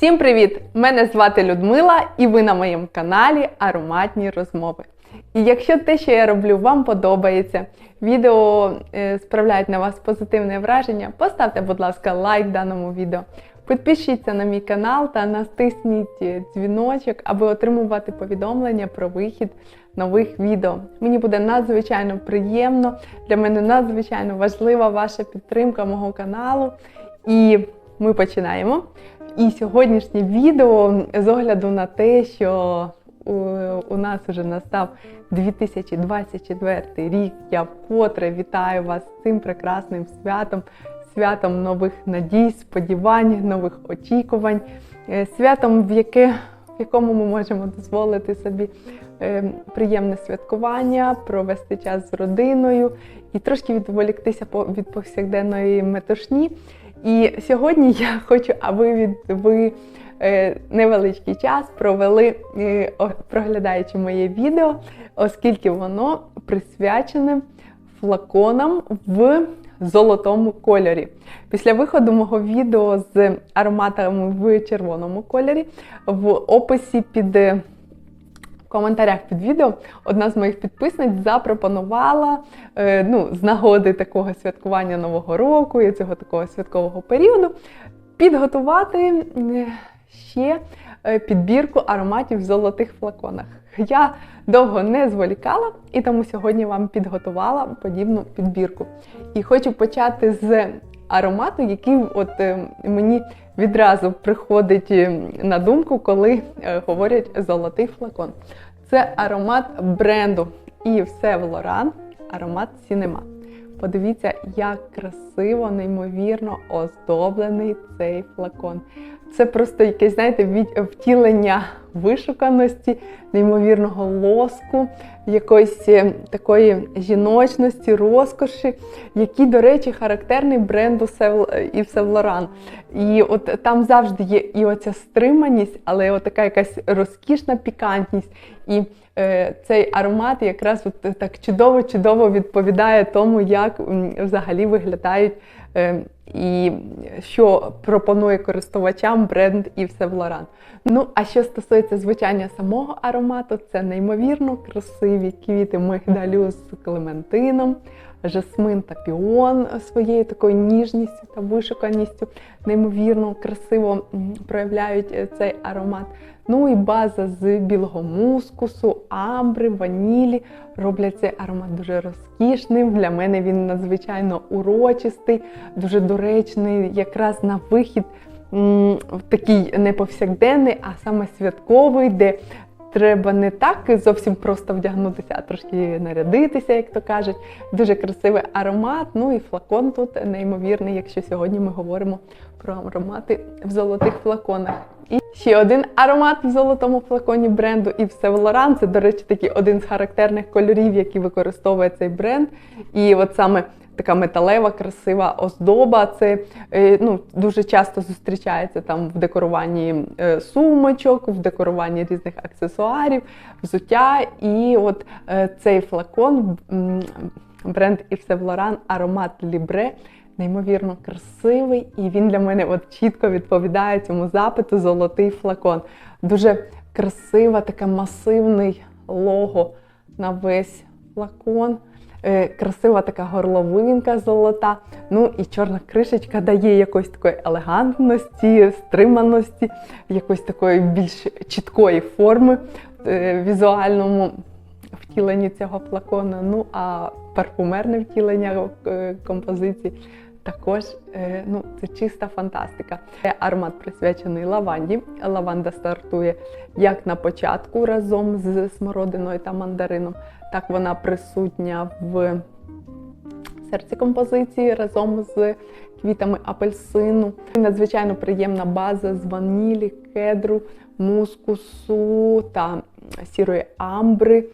Всім привіт! Мене звати Людмила, і ви на моєму каналі Ароматні розмови. І якщо те, що я роблю, вам подобається, відео е, справляють на вас позитивне враження, поставте, будь ласка, лайк даному відео. Підпишіться на мій канал та натисніть е, дзвіночок, аби отримувати повідомлення про вихід нових відео. Мені буде надзвичайно приємно, для мене надзвичайно важлива ваша підтримка мого каналу. І ми починаємо. І сьогоднішнє відео з огляду на те, що у, нас вже настав 2024 рік. Я вкотре вітаю вас з цим прекрасним святом, святом нових надій, сподівань, нових очікувань, е, святом, в яке в якому ми можемо дозволити собі е, приємне святкування, провести час з родиною і трошки відволіктися від повсякденної метушні. І сьогодні я хочу, аби від ви е, невеличкий час провели, е, проглядаючи моє відео, оскільки воно присвячене флаконам в золотому кольорі. Після виходу мого відео з ароматами в червоному кольорі в описі під е, коментарях під відео одна з моїх підписниць запропонувала е, ну, з нагоди такого святкування Нового року і цього такого святкового періоду підготувати е, ще е, підбірку ароматів в золотих флаконах. Я довго не зволікала, і тому сьогодні вам підготувала подібну підбірку. І хочу почати з аромату, який от е, мені відразу приходить е, на думку, коли е, говорять золотий флакон. Це аромат бренду Yves Saint Laurent, аромат Cinema. Подивіться, як красиво, неймовірно оздоблений цей флакон. Це просто якесь, знаєте, втілення вишуканості, неймовірного лоску, якоїсь е, такої жіночності, розкоші, який, до речі, характерний бренду Сев- Yves Saint Laurent. І от там завжди є і оця стриманість, але така якась розкішна пікантність. І е, цей аромат якраз от так чудово-чудово відповідає тому, як взагалі виглядають е, і що пропонує користувачам бренд Yves Saint. Ну, а що стосується звучання самого аромату, це неймовірно красиві квіти мигдалю з клементином, жасмин та піон своєю такою ніжністю та вишуканістю, неймовірно красиво проявляють е, цей аромат. Ну і база з білого мускусу, амбри, ванілі роблять цей аромат дуже розкішним. Для мене він надзвичайно урочистий, дуже доречний, якраз на вихід такий не повсякденний, а саме святковий, де треба не так зовсім просто вдягнутися, а трошки нарядитися, як то кажуть. Дуже красивий аромат. Ну і флакон тут неймовірний, якщо сьогодні ми говоримо про аромати в золотих флаконах. І ще один аромат в золотому флаконі бренду Yves Saint Laurent. Це, до речі, такий один з характерних кольорів, які використовує цей бренд. І от саме така металева, красива оздоба. Це е, ну, дуже часто зустрічається там в декоруванні е, сумочок, в декоруванні різних аксесуарів, взуття. І от е, цей флакон бренд Yves Saint Laurent аромат Libre неймовірно красивий, і він для мене от чітко відповідає цьому запиту золотий флакон. Дуже красива, така масивний лого на весь флакон. Е, Красива така горловинка золота. Ну і чорна кришечка дає якоїсь такої елегантності, стриманості, якоїсь такої більш чіткої форми е, візуальному втіленні цього флакона. Ну а парфумерне втілення е, композиції також ну, це чиста фантастика. Аромат присвячений лаванді. Лаванда стартує як на початку разом з смородиною та мандарином, так вона присутня в серці композиції разом з квітами апельсину. Надзвичайно приємна база з ванілі, кедру, мускусу та сірої амбри.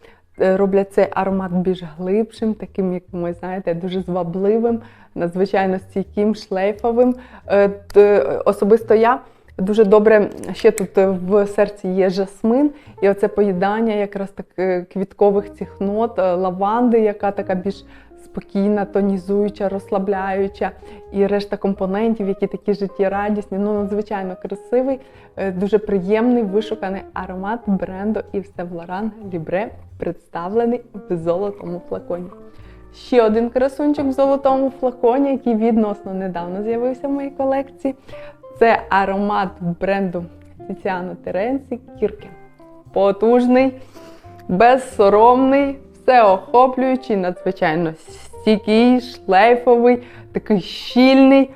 Е, Роблять цей аромат більш глибшим, таким, як ви знаєте, дуже звабливим, надзвичайно стійким, шлейфовим. Е, Особисто я дуже добре ще тут е, в серці є жасмин, і оце поїдання якраз так е, квіткових цих нот, е, лаванди, яка така більш спокійна, тонізуюча, розслабляюча і решта компонентів, які такі життєрадісні. Ну, надзвичайно красивий, дуже приємний, вишуканий аромат бренду Yves Saint Laurent Libre, представлений в золотому флаконі. Ще один красунчик в золотому флаконі, який відносно недавно з'явився в моїй колекції. Це аромат бренду Тіціано Теренсі Кірки. Потужний, безсоромний, всеохоплюючий, надзвичайно стійкий, шлейфовий, такий щільний,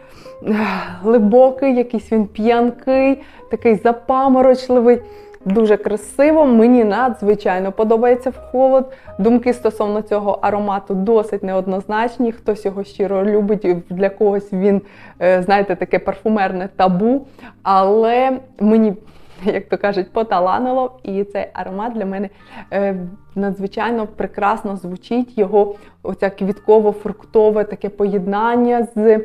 глибокий, якийсь він п'янкий, такий запаморочливий. Дуже красиво, мені надзвичайно подобається в холод. Думки стосовно цього аромату досить неоднозначні. Хтось його щиро любить, для когось він, е, знаєте, таке парфумерне табу. Але мені, як то кажуть, поталанило, і цей аромат для мене е, надзвичайно прекрасно звучить. Його оця квітково-фруктове таке поєднання з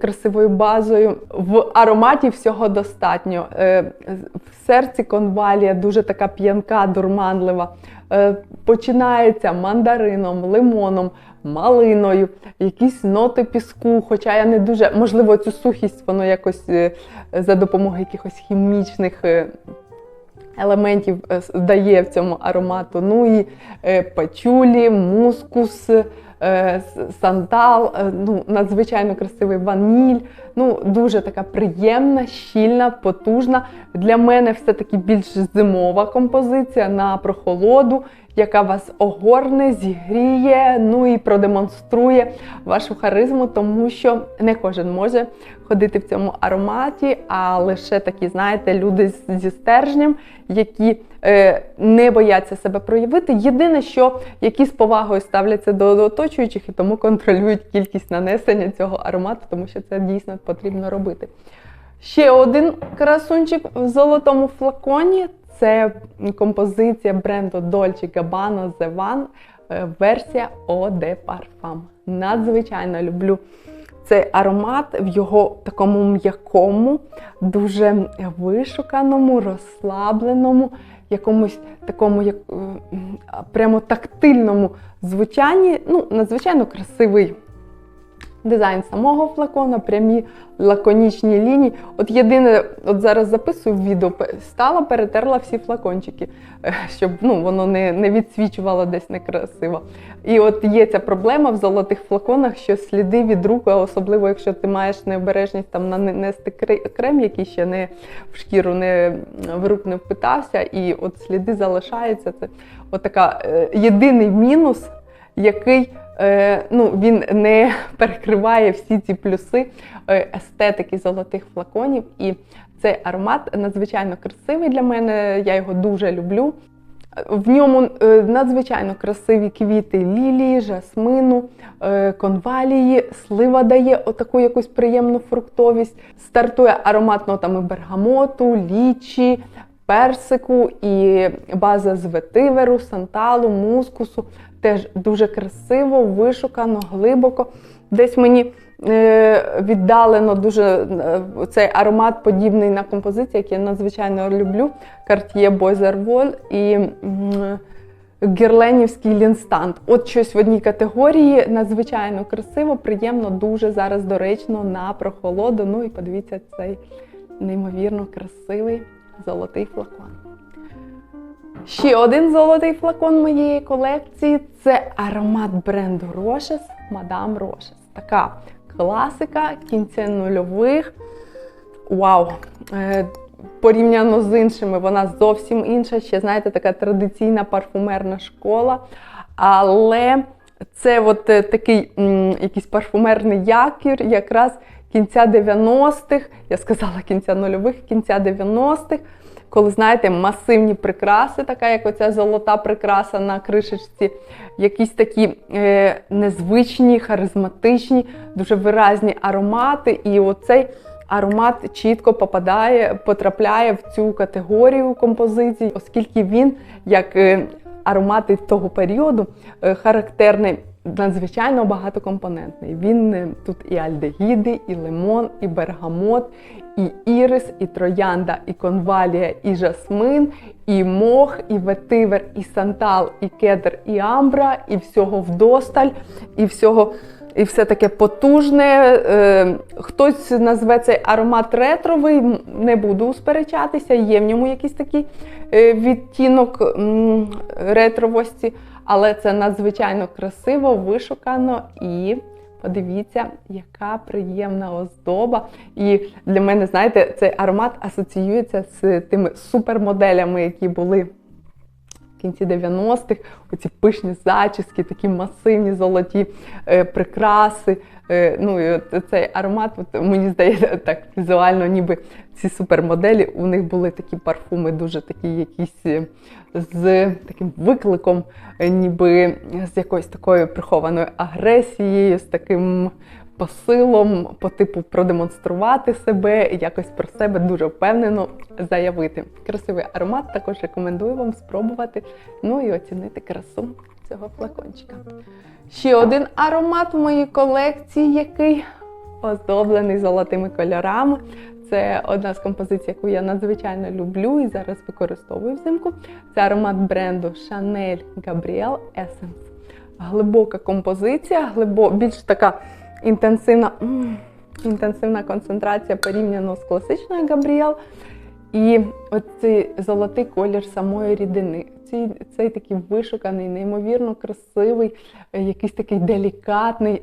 красивою базою. В ароматі всього достатньо. Е, В серці конвалія дуже така п'янка, дурманлива. Е, Починається мандарином, лимоном, малиною, якісь ноти піску. Хоча я не дуже, можливо, цю сухість воно якось е, за допомогою якихось хімічних. е, Елементів е, дає в цьому аромату. Ну і е, пачулі, мускус, е, сандал, е, ну, надзвичайно красивий ваніль. Ну, дуже така приємна, щільна, потужна. Для мене все-таки більш зимова композиція на прохолоду, яка вас огорне, зігріє, ну і продемонструє вашу харизму, тому що не кожен може ходити в цьому ароматі, а лише такі, знаєте, люди зі стержнем, які е, не бояться себе проявити. Єдине, що які з повагою ставляться до, до оточуючих і тому контролюють кількість нанесення цього аромату, тому що це дійсно потрібно робити. Ще один красунчик в золотому флаконі це композиція бренду Dolce Gabbana The One, е, версія Eau de Parfum. Надзвичайно люблю цей аромат в його такому м'якому, дуже вишуканому, розслабленому, якомусь такому як, прямо тактильному звучанні. Ну, надзвичайно красивий дизайн самого флакона, прямі лаконічні лінії. От єдине, от зараз записую відео, стала, перетерла всі флакончики, е, щоб ну, воно не, не відсвічувало десь некрасиво. І от є ця проблема в золотих флаконах, що сліди від рук, особливо якщо ти маєш необережність там нанести крем, який ще не в шкіру не в рук не впитався, і от сліди залишаються. Це от така е, єдиний мінус, який е, ну, він не перекриває всі ці плюси е, естетики золотих флаконів. І цей аромат надзвичайно красивий для мене. Я його дуже люблю. В ньому е, надзвичайно красиві квіти лілії, жасмину, конвалії, слива дає отаку якусь приємну фруктовість. Стартує аромат нотами бергамоту, лічі, персику і база з ветиверу, санталу, мускусу. Теж дуже красиво, вишукано, глибоко. Десь мені е, віддалено дуже е, цей аромат подібний на композиції, які я надзвичайно люблю. Cartier Bois Arvol і м, Герленівський лінстант. От щось в одній категорії надзвичайно красиво, приємно, дуже зараз доречно на прохолоду. Ну і подивіться цей неймовірно красивий золотий флакон. Ще один золотий флакон моєї колекції це аромат бренду Roches Madame Roches. Така класика кінця нульових. Вау! Е, Порівняно з іншими, вона зовсім інша. Ще, знаєте, така традиційна парфумерна школа. Але це от е, такий якийсь парфумерний якір, якраз кінця 90-х, я сказала кінця нульових, кінця 90-х, коли, знаєте, масивні прикраси, така як оця золота прикраса на кришечці, якісь такі е, незвичні, харизматичні, дуже виразні аромати. І оцей аромат чітко попадає, потрапляє в цю категорію композицій, оскільки він, як е, аромати того періоду, е, характерний. Надзвичайно багатокомпонентний. Він е, тут і альдегіди, і лимон, і бергамот, і ірис, і троянда, і конвалія, і жасмин, і мох, і ветивер, і сантал, і кедр, і амбра, і всього вдосталь, і всього. І все таке потужне. Е, Хтось назве цей аромат ретровий, не буду сперечатися, є в ньому якийсь такий е, відтінок ретровості, але це надзвичайно красиво, вишукано і подивіться, яка приємна оздоба. І для мене, знаєте, цей аромат асоціюється з тими супермоделями, які були кінці 90-х, оці пишні зачіски, такі масивні золоті е, прикраси. Е, ну і от цей аромат, от, мені здається, так візуально, ніби ці супермоделі, у них були такі парфуми, дуже такі якісь е, з таким викликом, ніби з якоюсь такою прихованою агресією, з таким посилом по типу продемонструвати себе, якось про себе дуже впевнено заявити. Красивий аромат, також рекомендую вам спробувати. Ну і оцінити красу цього флакончика. Ще один аромат в моїй колекції, який оздоблений золотими кольорами. Це одна з композицій, яку я надзвичайно люблю і зараз використовую взимку. Це аромат бренду Chanel Gabrielle Essence. Глибока композиція, глибо, більш така інтенсивна, інтенсивна концентрація порівняно з класичною Gabrielle. І оцей золотий колір самої рідини. Цей, цей такий вишуканий, неймовірно красивий, якийсь такий делікатний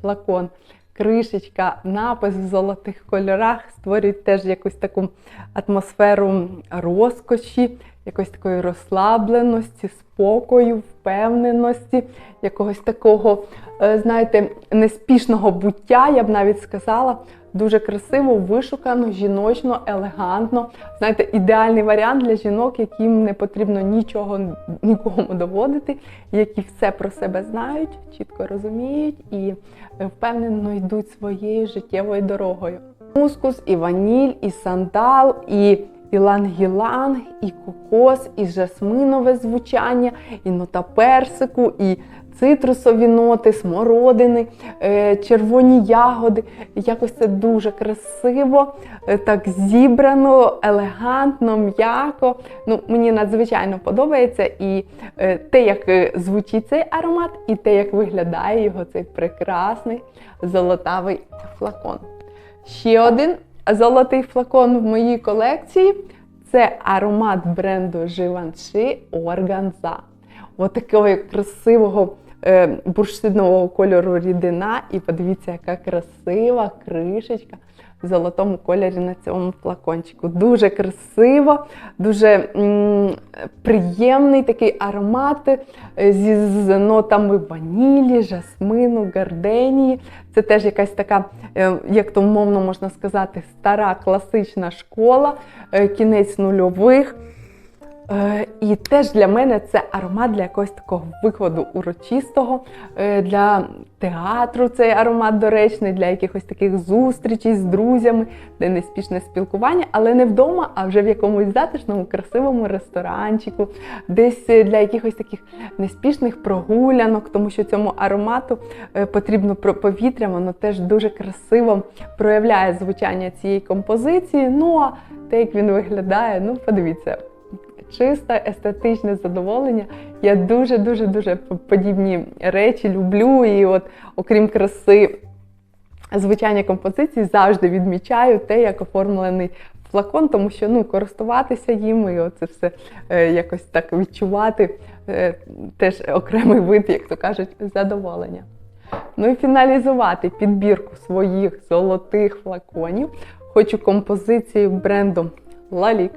флакон. Кришечка, напис в золотих кольорах створюють теж якусь таку атмосферу розкоші, якоїсь такої розслабленості, спокою, впевненості, якогось такого, е, знаєте, неспішного буття, я б навіть сказала. Дуже красиво, вишукано, жіночно, елегантно. Знаєте, ідеальний варіант для жінок, яким не потрібно нічого нікому доводити, які все про себе знають, чітко розуміють і е, впевнено йдуть своєю життєвою дорогою. Мускус, і ваніль, і сандал, і іланг-іланг, і кокос, і жасминове звучання, і нота персику, і цитрусові ноти, смородини, е, червоні ягоди. Якось це дуже красиво, е, так зібрано, елегантно, м'яко. Ну, Мені надзвичайно подобається і е, те, як звучить цей аромат, і те, як виглядає його цей прекрасний золотавий флакон. Ще один золотий флакон в моїй колекції це аромат бренду Givenchy Organza. Отакого такого красивого бурштинового кольору рідина. І подивіться, яка красива кришечка в золотому кольорі на цьому флакончику. Дуже красиво, дуже приємний такий аромат е, зі з нотами ванілі, жасмину, гарденії. Це теж якась така, е, як то мовно можна сказати, стара класична школа, е, кінець нульових. Е, І теж для мене це аромат для якогось такого викладу урочистого, е, для театру цей аромат доречний, для якихось таких зустрічей з друзями, де неспішне спілкування, але не вдома, а вже в якомусь затишному, красивому ресторанчику, десь для якихось таких неспішних прогулянок, тому що цьому аромату е, потрібно повітря, воно теж дуже красиво проявляє звучання цієї композиції. Ну а те, як він виглядає, ну подивіться чисте естетичне задоволення. Я дуже-дуже дуже подібні речі люблю. І от, окрім краси звичайні композиції, завжди відмічаю те, як оформлений флакон, тому що ну, користуватися їм і оце все е, якось так відчувати е, теж окремий вид, як то кажуть, задоволення. Ну і фіналізувати підбірку своїх золотих флаконів. Хочу композицію бренду Лалік.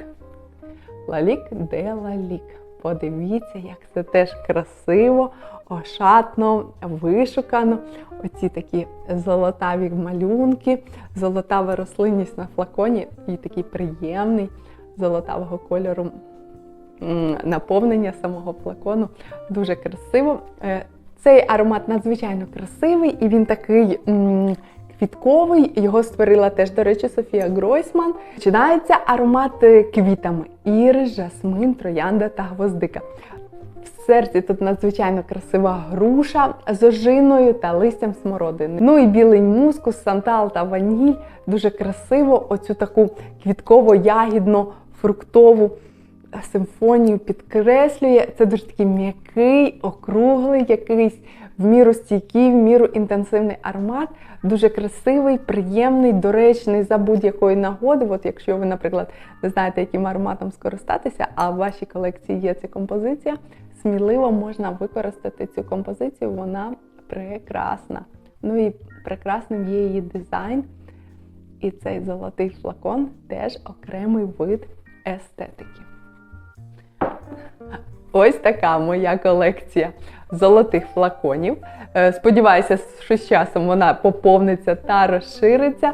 Лалік де Лалік. Подивіться, як це теж красиво, ошатно, вишукано. Оці такі золотаві малюнки, золотава рослинність на флаконі і такий приємний золотавого кольору наповнення самого флакону. Дуже красиво. Е, Цей аромат надзвичайно красивий і він такий. Квітковий, його створила теж, до речі, Софія Гройсман. Починається аромат е, квітами: ірис, жасмин, троянда та гвоздика. В серці тут надзвичайно красива груша з ожиною та листям смородини. Ну і білий мускус, сантал та ваніль дуже красиво оцю таку квітково-ягідно-фруктову симфонію підкреслює. Це дуже такий м'який, округлий, якийсь в міру стійкий, в міру інтенсивний аромат. Дуже красивий, приємний, доречний за будь-якої нагоди. От якщо ви, наприклад, не знаєте, яким ароматом скористатися, а в вашій колекції є ця композиція, сміливо можна використати цю композицію, вона прекрасна. Ну і прекрасним є її дизайн. І цей золотий флакон теж окремий вид естетики. Ось така моя колекція золотих флаконів. Е, Сподіваюся, що з часом вона поповниться та розшириться.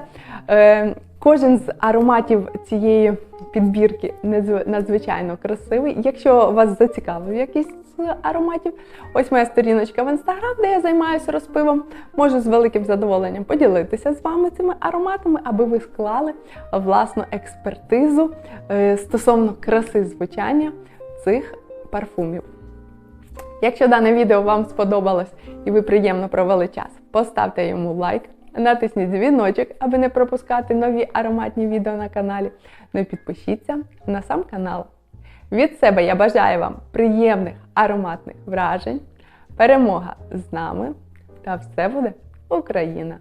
Е, Кожен з ароматів цієї підбірки надзвичайно красивий. Якщо вас зацікавив якийсь з ароматів, ось моя сторіночка в інстаграм, де я займаюся розпивом. Можу з великим задоволенням поділитися з вами цими ароматами, аби ви склали власну експертизу е, стосовно краси звучання цих парфумів. Якщо дане відео вам сподобалось і ви приємно провели час, поставте йому лайк, натисніть дзвіночок, аби не пропускати нові ароматні відео на каналі. Ну і підпишіться на сам канал. Від себе я бажаю вам приємних ароматних вражень, перемога з нами та все буде Україна!